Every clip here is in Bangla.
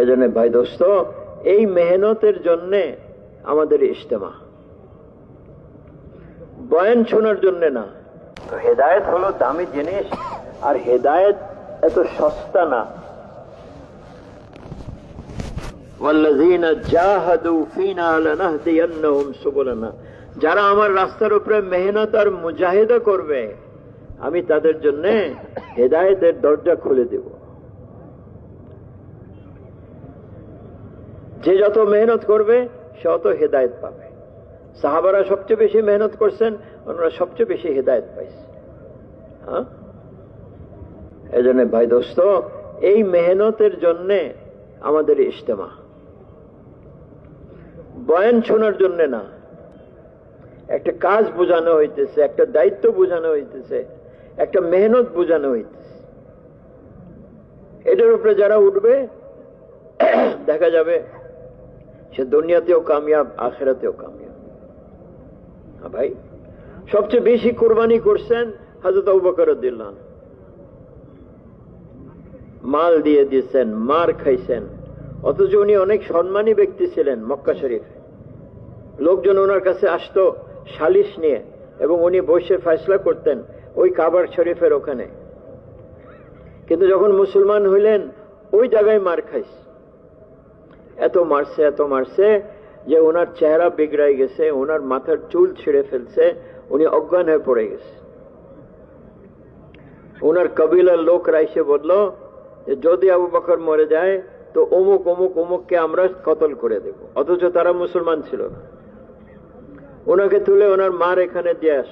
এজন্য ভাই দোস্ত, এই মেহনতের জন্যে আমাদের ইজতেমা। বয়ান শোনার জন্যে না। তো হেদায়ত হলো দামি জিনিস, আর হেদায়ত এত সস্তা না। যারা আমার রাস্তার উপরে মেহনত আর মুজাহিদা করবে, আমি তাদের জন্য হেদায়তের দরজা খুলে দেব। যে যত মেহনত করবে, সে অত হেদায়েত পাবে। সাহাবারা সবচেয়ে বেশি মেহনত করছেন ওনারা সবচেয়ে বেশি হেদায়েত পাইছে। হ্যাঁ? এই জন্য ভাই দোস্ত, এই মেহনতের জন্যে আমাদের ইজতেমা। বয়ান শোনার জন্য না। একটা কাজ বোঝানো হইতেছে, একটা দায়িত্ব বোঝানো হইতেছে, একটা মেহনত বোঝানো হইতেছে। এটার উপরে যারা উঠবে, দেখা যাবে সে দুনিয়াতেও কামিয়াব, আখেরাতেও কামিয়াব। হ্যাঁ ভাই? সবচেয়ে বেশি কোরবানি করছেন হাজরত দিল্লাহ মাল দিয়ে দিয়েছেন, মার খাইছেন। অথচ উনি অনেক সম্মানী ব্যক্তি ছিলেন মক্কা শরীফ। লোকজন ওনার কাছে আসতো সালিশ নিয়ে এবং উনি বসে ফয়সলা করতেন ওই কাবার শরীফের ওখানে। কিন্তু যখন মুসলমান হইলেন, ওই জায়গায় মার খাইস এত মারছে এত মারছে যে ওনার চেহারা বিগড়াই গেছে, ওনার মাথার চুল ছিঁড়ে ফেলছে, উনি অজ্ঞান হয়ে পড়ে গেছে। ওনার কবিলার লোকরা এসে বলল যে যদি আবু বকর মরে যায়, তো অমুক অমুক, অমুককে আমরা কতল করে দেব। অথচ তারা মুসলমান ছিল না। ওনাকে তুলে ওনার মার এখানে দিয়ে আস।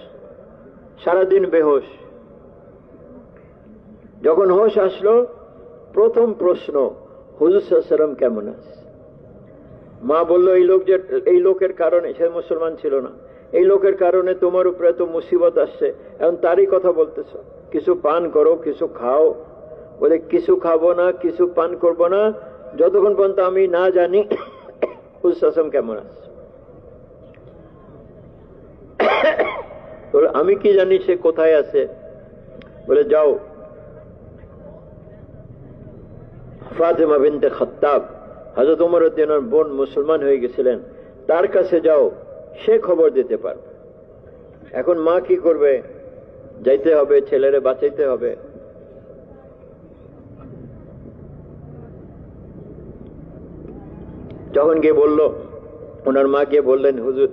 সারাদিন বেহোশ। যখন হোশ আসলো, প্রথম প্রশ্ন, হুজুর সাল্লাম কেমন আছে? মা বলল, এই লোক যে, এই লোকের কারণে, সে মুসলমান ছিল না। এই লোকের কারণে তোমার উপরে এত মুসিবত আসছে। এখন তারই কথা বলতেছ। কিছু পান করো, কিছু খাও। বলে, কিছু খাব না, কিছু পান করব না। যতক্ষণ পর্যন্ত আমি না জানি হুসাসম কেমন আছে। আমি কি জানি সে কোথায় আছে? বলে, যাও। ফাতেমা বিনতে খত্তাব হাজরত উমর উদ্দিনের বোন মুসলমান হয়ে গেছিলেন, তার কাছে যাও, সে খবর দিতে পারবে। এখন মা কি করবে? যাইতে হবে, ছেলেরে বাঁচাইতে হবে। যখন গিয়ে বলল, ওনার মা গিয়ে বললেন, হুজুর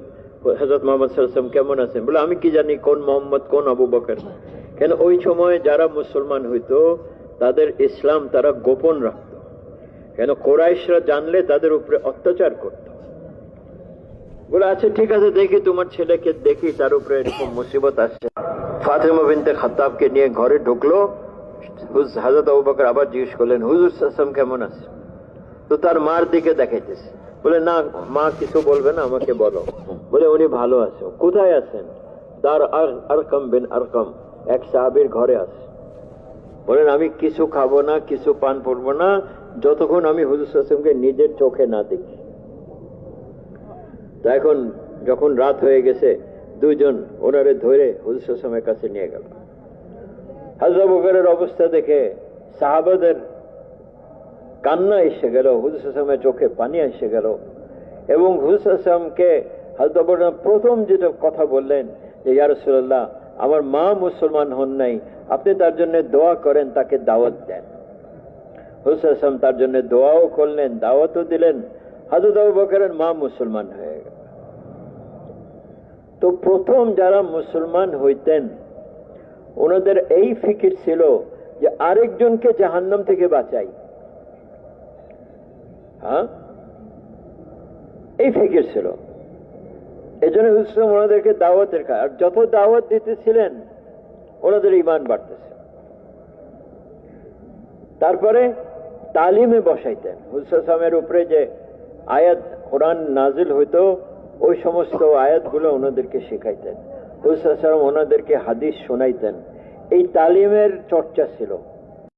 হজরত মোহাম্মদ সাল্লাম কেমন আছেন? বলে, আমি কি জানি কোন মোহাম্মদ, কোন আবু বকর? কেন, ওই সময় যারা মুসলমান হইতো, তাদের ইসলাম তারা গোপন রাখত। কেন কোরাইশরা জানলে তাদের উপরে অত্যাচার করত। বলে আচ্ছা ঠিক আছে, দেখি তোমার ছেলেকে দেখি, তার উপরে এরকম মুসিবত আসছে ফাতেমা বিনতে খাতাবকে নিয়ে ঘরে ঢুকলো। আবার জিজ্ঞেস করলেন, হুজুর, সাসম কেমন আছে? তো তার মার দিকে দেখাইতেছে। বলে, না, মা কিছু বলবে না, আমাকে বলো। বলে, উনি ভালো আছে। কোথায় আছেন? তার আরকম বিন আরকম, এক সাহাবির ঘরে আছে। বলেন, আমি কিছু খাব না, কিছু পান করব না যতক্ষণ আমি হুজুর আসলামকে নিজের চোখে না দেখি। তা এখন যখন রাত হয়ে গেছে, দুইজন ওনারে ধরে হুজুর আসলামের কাছে নিয়ে গেল। হাজরা অবস্থা দেখে সাহাবাদের কান্না এসে গেল, হুজুর আসলামের চোখে পানি এসে গেল এবং হুজুর আসলামকে হাজরা প্রথম যেটা কথা বললেন যে ইয়ারসুল্লাহ আমার মা মুসলমান হন নাই, আপনি তার জন্য দোয়া করেন, তাকে দাওয়াত দেন। আসলাম তার জন্য দোয়াও করলেন, দাওয়াতও দিলেন। হাজরত আবু বকরের মা মুসলমান হয়ে গেল। তো প্রথম যারা মুসলমান হইতেন, ওনাদের এই ফিকির ছিল যে আরেকজনকে জাহান্নাম থেকে বাঁচাই। হ্যাঁ? এই ফিকির ছিল। এই জন্য হুসলাম ওনাদেরকে দাওয়াতের কাজ আর যত দাওয়াত দিতেছিলেন, ওনাদের ইমান বাড়তেছে। তারপরে তালিমে বসাইতেন। হুসামের উপরে যে আয়াত কোরআন নাজিল হইতো, ওই সমস্ত আয়াতগুলো ওনাদেরকে শেখাইতেন। হুসাম ওনাদেরকে হাদিস শোনাইতেন। এই তালিমের চর্চা ছিল।